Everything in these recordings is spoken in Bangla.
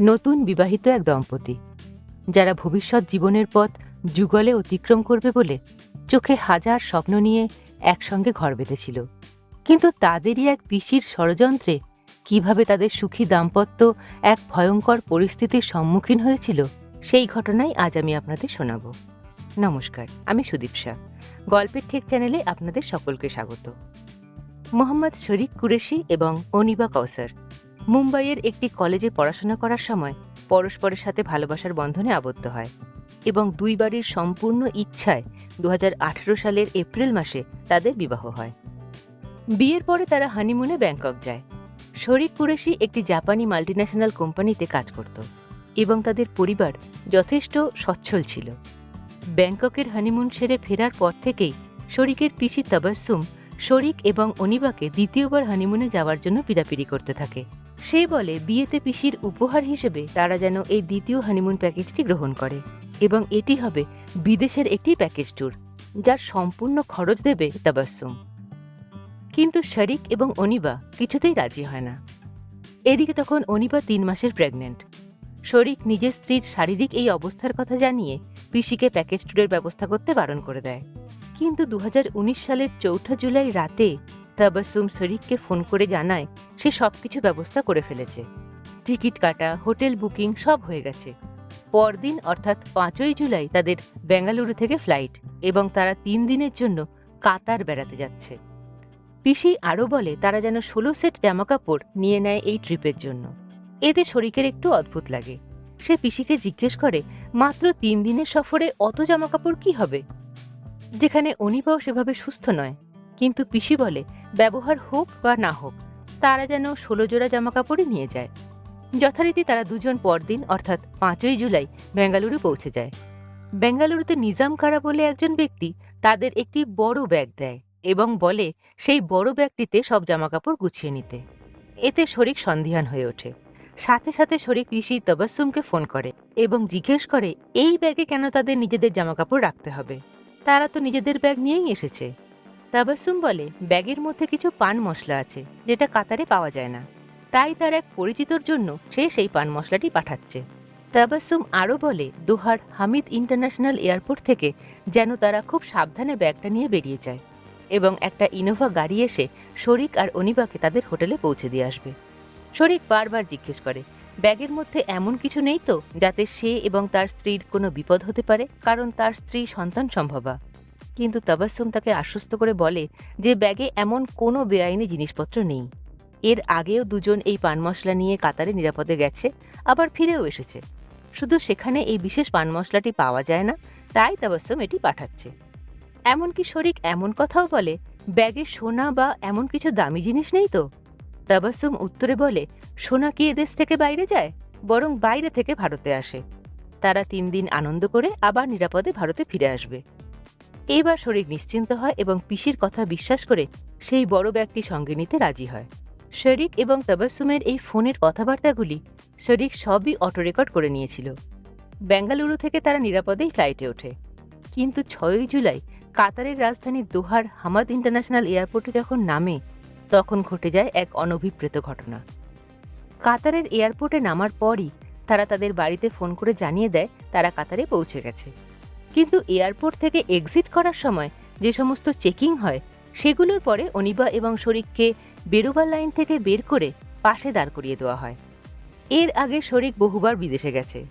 নতুন বিবাহিত এক দম্পতি, যারা ভবিষ্যৎ জীবনের পথ যুগলে অতিক্রম করবে বলে চোখে হাজার স্বপ্ন নিয়ে একসঙ্গে ঘর বেঁধেছিল। কিন্তু তাদেরই এক পিসির ষড়যন্ত্রে কীভাবে তাদের সুখী দাম্পত্য এক ভয়ঙ্কর পরিস্থিতির সম্মুখীন হয়েছিল, সেই ঘটনাই আজ আমি আপনাদের শোনাব। নমস্কার, আমি সুদীপ শাহ। গল্পের ঠিক চ্যানেলে আপনাদের সকলকে স্বাগত। মোহাম্মদ শরীক কুরেশি এবং অনিবা কৌসার মুম্বাইয়ের একটি কলেজে পড়াশোনা করার সময় পরস্পরের সাথে ভালোবাসার বন্ধনে আবদ্ধ হয় এবং দুই বাড়ির সম্পূর্ণ ইচ্ছায় দু হাজার আঠারো সালের এপ্রিল মাসে তাদের বিবাহ হয়। বিয়ের পরে তারা হানিমুনে ব্যাংকক যায়। শরিক কুরেশি একটি জাপানি মাল্টিন্যাশনাল কোম্পানিতে কাজ করত এবং তাদের পরিবার যথেষ্ট সচ্ছল ছিল। ব্যাংককের হানিমুন সেরে ফেরার পর থেকেই শরিকের পিসি তাবাসুম শরিক এবং অনিবাকে দ্বিতীয়বার হানিমুনে যাওয়ার জন্য পিড়াপিড়ি করতে থাকে। সে বলে বিয়েতে পিসির উপহার হিসেবে তারা যেন এই দ্বিতীয় হানিমুন প্যাকেজটি গ্রহণ করে এবং এটি হবে বিদেশের একটি প্যাকেজ ট্যুর যার সম্পূর্ণ খরচ দেবে তাবাসুম কিন্তু শরিক এবং অনিবা কিছুতেই রাজি হয় না। এদিকে তখন অনিবা তিন মাসের প্রেগনেন্ট শরিক নিজের স্ত্রীর শারীরিক এই অবস্থার কথা জানিয়ে পিসিকে প্যাকেজ ট্যুরের ব্যবস্থা করতে বারণ করে দেয়। কিন্তু দু হাজার উনিশ সালের চৌঠা জুলাই রাতে তাবাসুম শরিককে ফোন করে জানায়, সে সবকিছু ব্যবস্থা করে ফেলেছে। টিকিট কাটা, হোটেল বুকিং সব হয়ে গেছে। পরদিন অর্থাৎ পাঁচই জুলাই তাদের বেঙ্গালুরু থেকে ফ্লাইট এবং তারা তিন দিনের জন্য কাতার বেড়াতে যাচ্ছে। পিসি আরও বলে, তারা যেন ষোলো সেট জামাকাপড় নিয়ে নেয় এই ট্রিপের জন্য। এতে শরিকের একটু অদ্ভুত লাগে। সে পিসিকে জিজ্ঞেস করে, মাত্র তিন দিনের সফরে অত জামাকাপড় কি হবে? যেখানে অনিবাও সেভাবে সুস্থ নয়। কিন্তু পিসি বলে, ব্যবহার হোক বা না হোক, তারা যেন ষোলো জোড়া জামাকাপড়ই নিয়ে যায়। যথারীতি তারা দুজন পরদিন, অর্থাৎ পাঁচই জুলাই, বেঙ্গালুরু পৌঁছে যায়। বেঙ্গালুরুতে নিজাম কারা বলে একজন ব্যক্তি তাদের একটি বড় ব্যাগ দেয় এবং বলে, সেই বড় ব্যাগটিতে সব জামাকাপড় গুছিয়ে নিতে। এতে শরিক সন্ধিহান হয়ে ওঠে। সাথে সাথে শরিক ঋষি তবাসুমকে ফোন করে এবং জিজ্ঞেস করে, এই ব্যাগে কেন তাদের নিজেদের জামাকাপড় রাখতে হবে? তারা তো নিজেদের ব্যাগ নিয়েই এসেছে। তাবাসুম বলে, ব্যাগের মধ্যে কিছু পান মশলা আছে, যেটা কাতারে পাওয়া যায় না। তাই তার এক পরিচিতর জন্য সে সেই পান মশলাটি পাঠাচ্ছে। তাবাসুম আরও বলে, দোহার হামিদ ইন্টারন্যাশনাল এয়ারপোর্ট থেকে যেন তারা খুব সাবধানে ব্যাগটা নিয়ে বেরিয়ে যায় এবং একটা ইনোভা গাড়ি এসে শরিক আর অনিবাকে তাদের হোটেলে পৌঁছে দিয়ে আসবে। শরিক বারবার জিজ্ঞেস করে, ব্যাগের মধ্যে এমন কিছু নেই তো, যাতে সে এবং তার স্ত্রীর কোনো বিপদ হতে পারে? কারণ তার স্ত্রী সন্তান সম্ভবা। কিন্তু তাবাসুম তাকে আশ্বস্ত করে বলে যে ব্যাগে এমন কোনো বেআইনি জিনিসপত্র নেই। এর আগেও দুজন এই পান মশলা নিয়ে কাতারে নিরাপদে গেছে, আবার ফিরেও এসেছে। শুধু সেখানে এই বিশেষ পান মশলাটি পাওয়া যায় না, তাই তাবাসুম এটি পাঠাচ্ছে। এমনকি শরিক এমন কথাও বলে, ব্যাগে সোনা বা এমন কিছু দামি জিনিস নেই তো? তাবাসুম উত্তরে বলে, সোনা কি এদেশ থেকে বাইরে যায়, বরং বাইরে থেকে ভারতে আসে। তারা তিন দিন আনন্দ করে আবার নিরাপদে ভারতে ফিরে আসবে। এবার শরীর নিশ্চিন্ত হয় এবং পিসির কথা বিশ্বাস করে সেই বড় ব্যাগটি সঙ্গে নিতে রাজি হয়। শরিক এবং তাবাসুমের এই ফোনের কথাবার্তাগুলি শরিক সবই অটো রেকর্ড করে নিয়েছিল। বেঙ্গালুরু থেকে তারা নিরাপদেই ফ্লাইটে ওঠে। কিন্তু ছয়ই জুলাই কাতারের রাজধানী দোহার হামাদ ইন্টারন্যাশনাল এয়ারপোর্টে যখন নামে, তখন ঘটে যায় এক অনভিপ্রেত ঘটনা। কাতারের এয়ারপোর্টে নামার পরই তারা তাদের বাড়িতে ফোন করে জানিয়ে দেয় তারা কাতারে পৌঁছে গেছে। কিন্তু এয়ারপোর্ট থেকে এক্সিট করার সময় যে সমস্ত চেকিং হয়, সেগুলোর পরে অনিবা এবং শরিককে বেরোবার লাইন থেকে বের করে পাশে দাঁড় করিয়ে দেওয়া হয়। এর আগে শরিক বহুবার বিদেশে গেছে।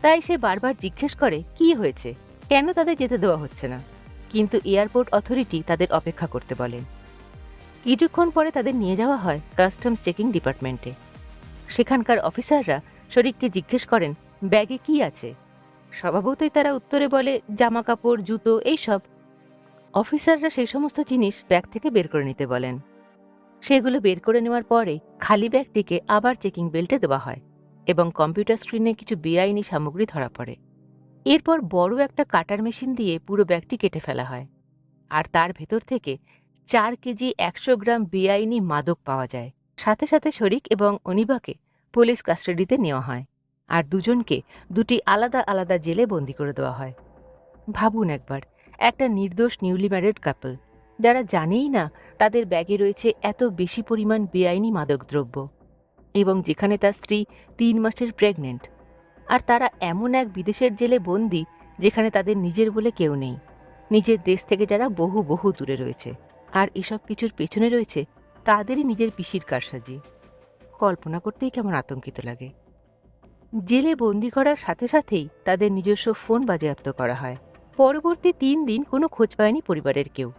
তাই সে বারবার জিজ্ঞেস করে, কি হয়েছে? কেন তাদের যেতে দেওয়া হচ্ছে না? কিন্তু এয়ারপোর্ট অথরিটি তাদের অপেক্ষা করতে বলেন কিছুক্ষণ পরে তাদের নিয়ে যাওয়া হয় কাস্টমস চেকিং ডিপার্টমেন্টে। সেখানকার অফিসাররা শরিককে জিজ্ঞেস করেন, ব্যাগে কি আছে? স্বভাবতই তারা উত্তরে বলে জামা কাপড় জুতো, এইসব। অফিসাররা সেই সমস্ত জিনিস ব্যাগ থেকে বের করে নিতে বলেন। সেগুলো বের করে নেওয়ার পরে খালি ব্যাগটিকে আবার চেকিং বেল্টে দেওয়া হয় এবং কম্পিউটার স্ক্রিনে কিছু বেআইনি সামগ্রী ধরা পড়ে। এরপর বড় একটা কাটার মেশিন দিয়ে পুরো ব্যাগটি কেটে ফেলা হয়। আর তার ভেতর থেকে চার কেজি একশো গ্রাম বেআইনি মাদক পাওয়া যায়। সাথে সাথে শরিক এবং অনিবাকে পুলিশ কাস্টাডিতে নেওয়া হয়। আর দুজনকে দুটি আলাদা আলাদা জেলে বন্দি করে দেওয়া হয়। ভাবুন একবার, একটা নির্দোষ নিউলি ম্যারিড কাপল, যারা জানেই না তাদের ব্যাগে রয়েছে এত বেশি পরিমাণ বেআইনি মাদকদ্রব্য এবং যেখানে তার স্ত্রী তিন মাসের প্রেগনেন্ট। আর তারা এমন এক বিদেশের জেলে বন্দি যেখানে তাদের নিজের বলে কেউ নেই। নিজের দেশ থেকে যারা বহু বহু দূরে রয়েছে। আর এসব কিছুর পেছনে রয়েছে তাদেরই নিজের পিসির কারসাজি। কল্পনা করতেই কেমন আতঙ্কিত লাগে। জেলে বন্দি করার সাথে সাথেই তাদের নিজস্ব ফোন বাজেয়াপ্ত করা হয়। পরবর্তী তিন দিন কোনো খোঁজ পায়নি পরিবারের কেউ।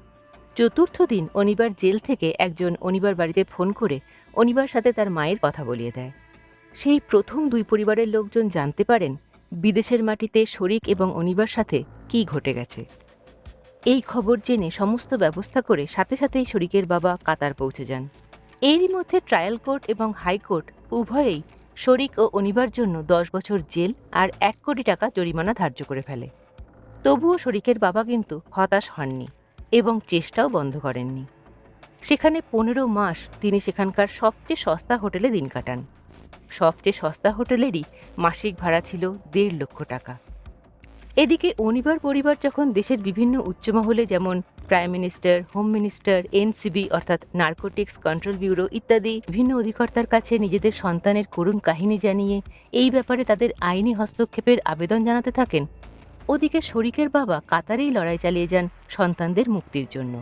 চতুর্থ দিন অনিবার জেল থেকে একজন অনিবার বাড়িতে ফোন করে অনিবার সাথে তার মায়ের কথা বলিয়ে দেয়। সেই প্রথম দুই পরিবারের লোকজন জানতে পারেন বিদেশের মাটিতে শরিক এবং অনিবার সাথে কী ঘটে গেছে। এই খবর জেনে সমস্ত ব্যবস্থা করে সাথে সাথেই শরিকের বাবা কাতার পৌঁছে যান। এরই মধ্যে ট্রায়াল কোর্ট এবং হাইকোর্ট উভয়েই শরিক ও অনিবার জন্য দশ বছর জেল আর এক কোটি টাকা জরিমানা ধার্য করে ফেলে। তবুও শরিকের বাবা কিন্তু হতাশ হননি এবং চেষ্টাও বন্ধ করেননি। সেখানে পনেরো মাস তিনি সেখানকার সবচেয়ে সস্তা হোটেলে দিন কাটান। সবচেয়ে সস্তা হোটেলেরই মাসিক ভাড়া ছিল দেড় লক্ষ টাকা। এদিকে অনিবার পরিবার যখন দেশের বিভিন্ন উচ্চমহলে যেমন prime minister home minister NCB অর্থাৎ নার্কোটিক্স কন্ট্রোল ব্যুরো ইত্যাদি বিভিন্ন অধিকর্তার কাছে নিজেদের সন্তানের করুণ কাহিনী জানিয়ে এই ব্যাপারে তাদের আইনি হস্তক্ষেপের আবেদন জানাতে থাকেন। ওদিকে শরিকের বাবা কাতারেই লড়াই চালিয়ে যান সন্তানদের মুক্তির জন্য।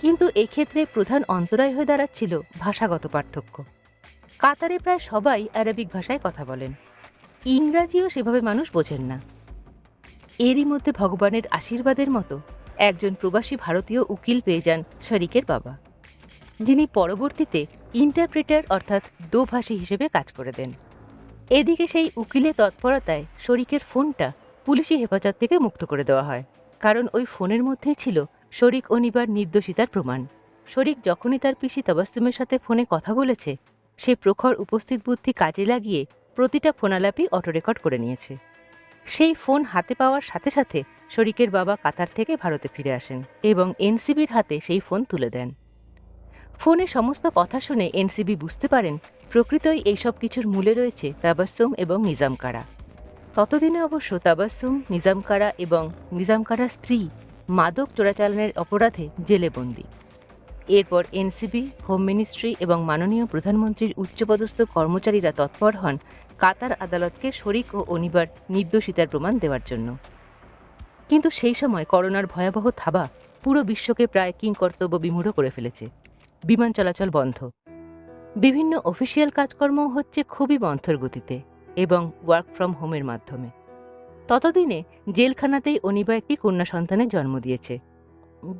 কিন্তু এক্ষেত্রে প্রধান অন্তরায় হয়ে দাঁড়াচ্ছিল ভাষাগত পার্থক্য। কাতারে প্রায় সবাই আরবিক ভাষায় কথা বলেন। ইংরাজিও সেভাবে মানুষ বোঝেন না। এরই মধ্যে ভগবানের আশীর্বাদের মতো একজন প্রবাসী ভারতীয় উকিল পেয়ে যান শরিকের বাবা। যিনি পরবর্তীতে ইন্টারপ্রেটার অর্থাৎ দোভাষী হিসেবে কাজ করে দেন। এদিকে সেই উকিলের তৎপরতায় শরিকের ফোনটা পুলিশি হেফাজত থেকে মুক্ত করে দেওয়া হয়। কারণ ওই ফোনের মধ্যেই ছিল শরিক অনিবার নির্দোষিতার প্রমাণ। শরিক যখনই তার পিসি তবাস্তুমের সাথে ফোনে কথা বলেছে, সে প্রখর উপস্থিত বুদ্ধি কাজে লাগিয়ে প্রতিটা ফোনালাপি অটো রেকর্ড করে নিয়েছে। সেই ফোন হাতে পাওয়ার সাথে সাথে শরিকের বাবা কাতার থেকে ভারতে ফিরে আসেন এবং এনসিবির হাতে সেই ফোন তুলে দেন। ফোনে সমস্ত কথা শুনে এনসিবি বুঝতে পারেন প্রকৃতই এইসব কিছুর মূলে রয়েছে তাবাসুম এবং নিজামকারা। ততদিনে অবশ্য তাবাসুম নিজামকারা এবং নিজামকারা স্ত্রী মাদক চোরাচালানের অপরাধে জেলে বন্দী। এরপর এনসিবি, হোম মিনিস্ট্রি এবং মাননীয় প্রধানমন্ত্রীর উচ্চপদস্থ কর্মচারীরা তৎপর হন কাতার আদালতকে শরিক ও অনিবার নির্দোষিতার প্রমাণ দেওয়ার জন্য। কিন্তু সেই সময় করোনার ভয়াবহ থাবা পুরো বিশ্বকে প্রায় কিংকর্তব্য বিমূঢ় করে ফেলেছে। বিমান চলাচল বন্ধ। বিভিন্ন অফিসিয়াল কাজকর্ম হচ্ছে খুবই মন্থর গতিতে এবং ওয়ার্ক ফ্রম হোমের মাধ্যমে। ততদিনে জেলখানাতেই অনিবা একটি কন্যা সন্তানের জন্ম দিয়েছে।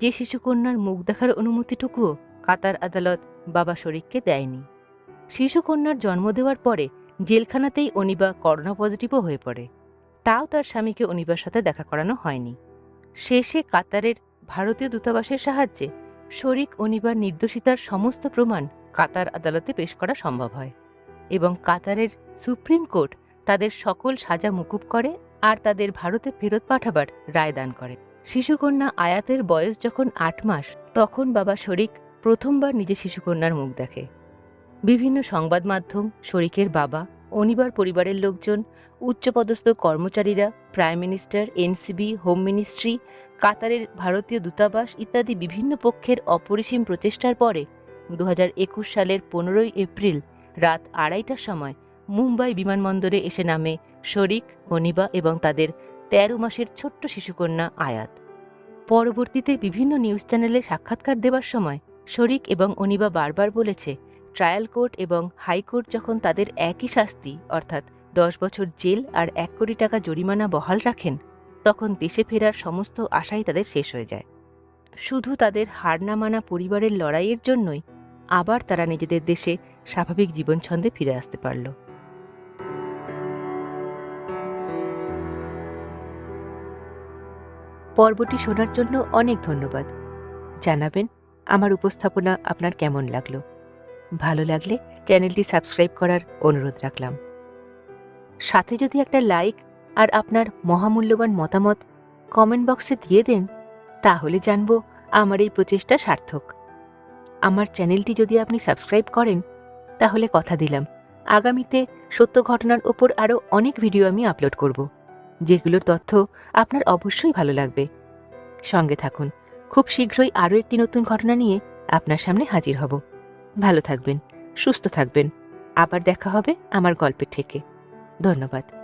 যে শিশুকন্যার মুখ দেখার অনুমতিটুকুও কাতার আদালত বাবা শরিককে দেয়নি। শিশুকন্যার জন্ম দেওয়ার পরে জেলখানাতেই অনিবা করোনা পজিটিভও হয়ে পড়ে। তাও তার স্বামীকে অনিবার সাথে দেখা করানো হয়নি। শেষে কাতারের ভারতীয় দূতাবাসের সাহায্যে শরিক অনিবার নির্দোষিতার সমস্ত প্রমাণ কাতার আদালতে পেশ করা সম্ভব হয় এবং কাতারের সুপ্রিম কোর্ট তাদের সকল সাজা মুকুব করে আর তাদের ভারতে ফেরত পাঠাবার রায় দান করে। শিশুকন্যা আয়াতের বয়স যখন আট মাস, তখন বাবা শরিক প্রথমবার নিজে শিশুকন্যার মুখ দেখে। বিভিন্ন সংবাদ মাধ্যম শরিকের বাবা, অনিবার পরিবারের লোকজন উচ্চপদস্থ কর্মচারীরা prime minister NCB home ministry কাতারের ভারতীয় দূতাবাস ইত্যাদি বিভিন্ন পক্ষের অপরিসীম প্রচেষ্টার পরে দু হাজার একুশ সালের পনেরোই এপ্রিল রাত আড়াইটার সময় মুম্বাই বিমানবন্দরে এসে নামে শরিক, অনিবা এবং তাদের তেরো মাসের ছোট্ট শিশুকন্যা আয়াত। পরবর্তীতে বিভিন্ন নিউজ চ্যানেলে সাক্ষাৎকার দেওয়ার সময় শরিক এবং অনিবা বারবার বলেছে, ট্রায়াল কোর্ট এবং হাইকোর্ট যখন তাদের একই শাস্তি, অর্থাৎ দশ বছর জেল আর এক কোটি টাকা জরিমানা বহাল রাখেন, তখন দেশে ফেরার সমস্ত আশাই তাদের শেষ হয়ে যায়। শুধু তাদের হার না মানা পরিবারের লড়াইয়ের জন্যই আবার তারা নিজেদের দেশে স্বাভাবিক জীবনছন্দে ফিরে আসতে পারল। পর্বটি শোনার জন্য অনেক ধন্যবাদ। জানাবেন, আমার উপস্থাপনা আপনার কেমন লাগল? ভালো লাগলে চ্যানেলটি সাবস্ক্রাইব করার অনুরোধ রাখলাম। সাথে যদি একটা লাইক আর আপনার মহামূল্যবান মতামত কমেন্ট বক্সে দিয়ে দেন, তাহলে জানব আমার এই প্রচেষ্টা সার্থক। আমার চ্যানেলটি যদি আপনি সাবস্ক্রাইব করেন, তাহলে কথা দিলাম। আগামীতে সত্য ঘটনার ওপর আরও অনেক ভিডিও আমি আপলোড করব, যেগুলোর তথ্য আপনার অবশ্যই ভালো লাগবে। সঙ্গে থাকুন, খুব শীঘ্রই আরও একটি নতুন ঘটনা নিয়ে আপনার সামনে হাজির হব। ভালো থাকবেন, সুস্থ থাকবেন। আবার দেখা হবে আমার গল্পের থেকে। ধন্যবাদ।